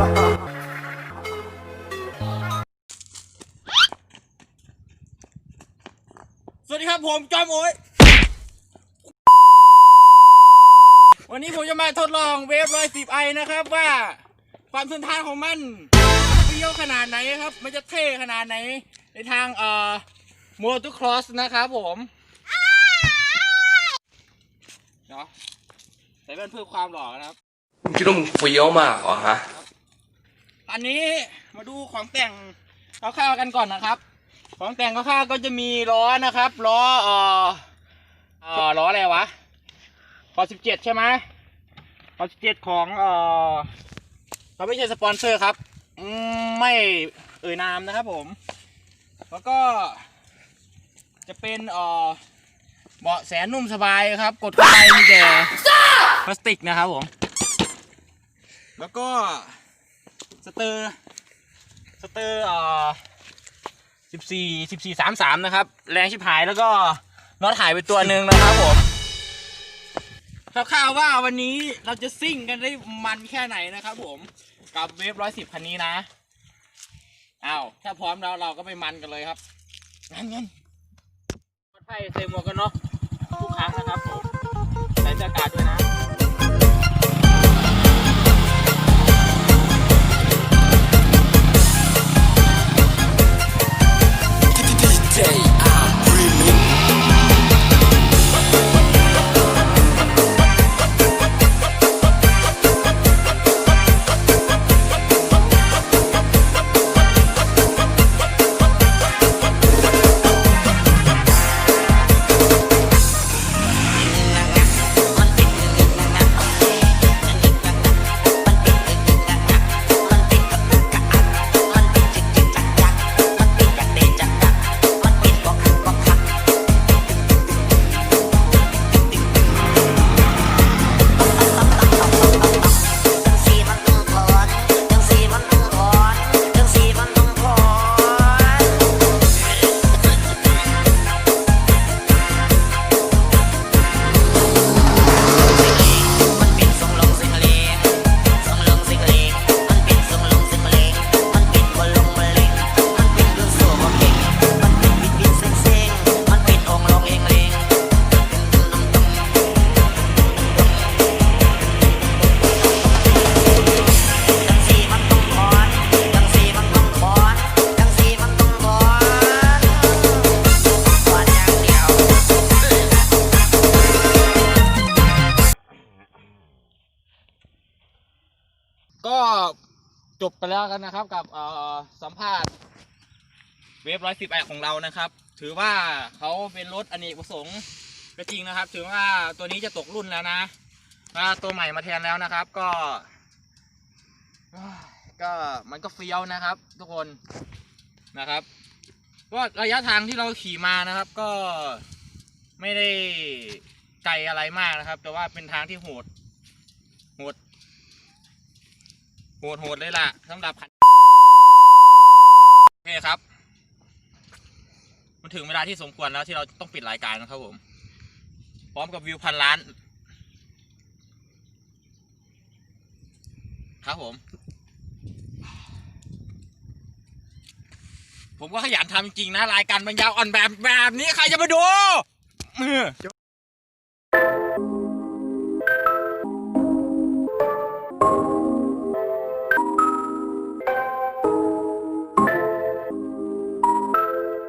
สวัสดีครับผมจอมโอ้ย วันนี้ผมจะมาทดลองเวฟร้อยสิบไอนะครับว่า ความทนทานของมันเปรี้ยวขนาดไหนครับ มันจะเท่ขนาดไหน ในทางเอ่อมอเตอร์ครอสนะครับผมเนาะใส่แว่นเพื่อความหล่อนะครับ มึงคิดว่ามึงเฟี้ยวมากเหรอฮะ อันนี้มาดูของแต่งคร่าวๆกันก่อนนะครับ ของแต่งคร่าวๆก็จะมีล้อนะครับล้อเอ่อเอ่อล้ออะไรวะพอสิบเจ็ดใช่ไหมพอสิบเจ็ดของเอ่อเราไม่ใช่สปอนเซอร์ครับไม่เอ่ยนามนะครับผม แล้วก็ จะเป็นเอ่อเบาะแสนนุ่มสบายครับ กดเข้าไปมีแต่พลาสติกนะครับผม แล้วก็ สเตอร์สเตอร์เอ่อสิบสี่สิบสี่สามสามนะครับ แรงชิบหายแล้วก็น็อตหายไปตัวหนึ่งนะครับผมคร่าวๆว่าวันนี้เราจะซิ่งกันได้มันแค่ไหนนะครับผมกับเวฟร้อยสิบคันนี้นะอ้าวถ้าพร้อมแล้วเราก็ไปมันกันเลยครับงั้นงั้นปลอดภัยใส่หมวกกันน็อกทุกครั้งนะครับผมใส่เสื้ากาศด้วยนะ ก็จบไปแล้วกันนะครับกับสัมภาษณ์เวฟร้อยสิบแอของเรานะครับ ถือว่าเขาเป็นรถอเนกประสงค์ก็จริงนะครับถือว่าตัวนี้จะตกรุ่นแล้วนะมาตัวใหม่มาแทนแล้วนะครับ ก็ ก็มันก็เฟี้ยวนะครับ ทุกคนนะครับก็ระยะทางที่เราขี่มานะครับ ก็ไม่ได้ไกลอะไรมากนะครับ แต่ว่าเป็นทางที่โหดโหด โหดโหดเลยล่ะสำหรับคันโอเคครับ มันถึงเวลาที่สมควรแล้วที่เราต้องปิดรายการนะครับผม พร้อมกับวิวพันล้าน ครับผม ผมก็ขยันทำจริงๆนะ รายการมันยาวอ่อนแบบแบบนี้ใครจะมาดู